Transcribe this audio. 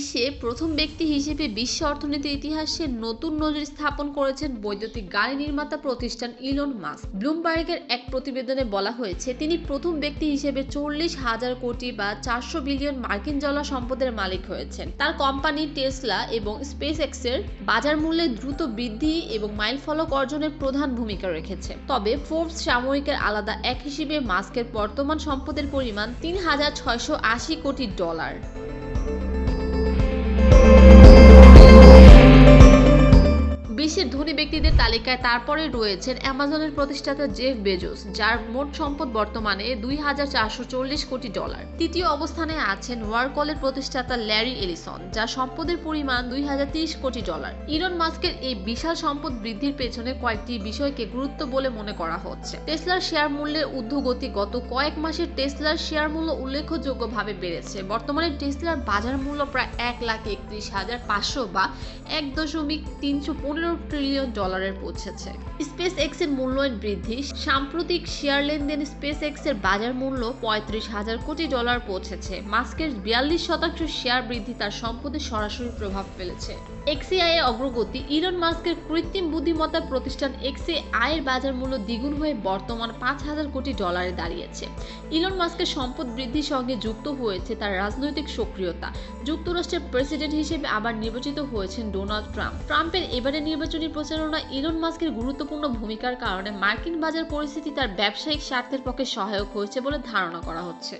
বিশ্বে প্রথম ব্যক্তি হিসেবে বিশ্ব অর্থনীতির ইতিহাসে নতুন নজির স্থাপন করেছেন বৈদ্যুতিক গাড়ি নির্মাতা প্রতিষ্ঠান ইলন মাস্ক। ব্লুমবার্গের এক প্রতিবেদনে বলা হয়েছে, তিনি প্রথম ব্যক্তি হিসেবে চল্লিশ হাজার কোটি বা চারশো বিলিয়ন মার্কিন ডলার সম্পদের মালিক হয়েছেন। তার কোম্পানি টেসলা এবং স্পেস এক্সের বাজার মূল্যে দ্রুত বৃদ্ধি এবং মাইল ফলক অর্জনের প্রধান ভূমিকা রেখেছে। তবে ফোর্বস সাময়িকের আলাদা এক হিসেবে মাস্কের বর্তমান সম্পদের পরিমাণ তিন হাজার ছয়শো আশি কোটি ডলার। ধনী ব্যক্তিদের তালিকায় তারপরে রয়েছেন অ্যামাজনের প্রতিষ্ঠাতা জেফ বেজোস, যার মোট সম্পদ বর্তমানে দুই হাজার চারশো চল্লিশ কোটি ডলার। তৃতীয় অবস্থানে আছেন ওয়ারকলের প্রতিষ্ঠাতা ল্যারি এলিসন, যার সম্পদের পরিমাণ দুই হাজার তিরিশ কোটি ডলার। ইলন মাস্কের এই বিশাল সম্পদ বৃদ্ধির পেছনে কয়েকটি বিষয়কে গুরুত্ব বলে মনে করা হচ্ছে। টেসলার শেয়ার মূল্যের ঊর্ধ্বগতি গত কয়েক মাসে টেসলার শেয়ার মূল্য উল্লেখযোগ্যভাবে বেড়েছে। বর্তমানে টেসলার বাজার মূল্য প্রায় এক লাখ একত্রিশ হাজার পাঁচশো বা এক দশমিক তিনশো পনেরো ট্রিলিয়ন ডলারের পৌঁছেছে। স্পেস এক্সের মূল্যায়ন বৃদ্ধি, সাম্প্রতিক শেয়ার লেনদেন স্পেস এক্সের বাজার মূল্য পঁয়ত্রিশ হাজার কোটি ডলার পৌঁছেছে। মাস্কের বিয়াল্লিশ শতাংশ শেয়ার বৃদ্ধি তার সম্পদে সরাসরি প্রভাব ফেলেছে। এক্সিআই এর অগ্রগতি, ইলন মাস্কের কৃত্রিম বুদ্ধিমত্তা প্রতিষ্ঠান এক্সে আয়ের বাজার মূল্য দ্বিগুণ হয়ে বর্তমান পাঁচ হাজার কোটি ডলারে দাঁড়িয়েছে। ইলন মাস্কের সম্পদ বৃদ্ধির সঙ্গে যুক্ত হয়েছে তার রাজনৈতিক সক্রিয়তা। যুক্তরাষ্ট্রের প্রেসিডেন্ট হিসেবে আবার নির্বাচিত হয়েছেন ডোনাল্ড ট্রাম্প। ট্রাম্পের এবারের নির্বাচনী প্রচারণা ইলন মাস্কের গুরুত্বপূর্ণ ভূমিকার কারণে মার্কিন বাজার পরিস্থিতি তার ব্যবসায়িক স্বার্থের পক্ষে সহায়ক হয়েছে বলে ধারণা করা হচ্ছে।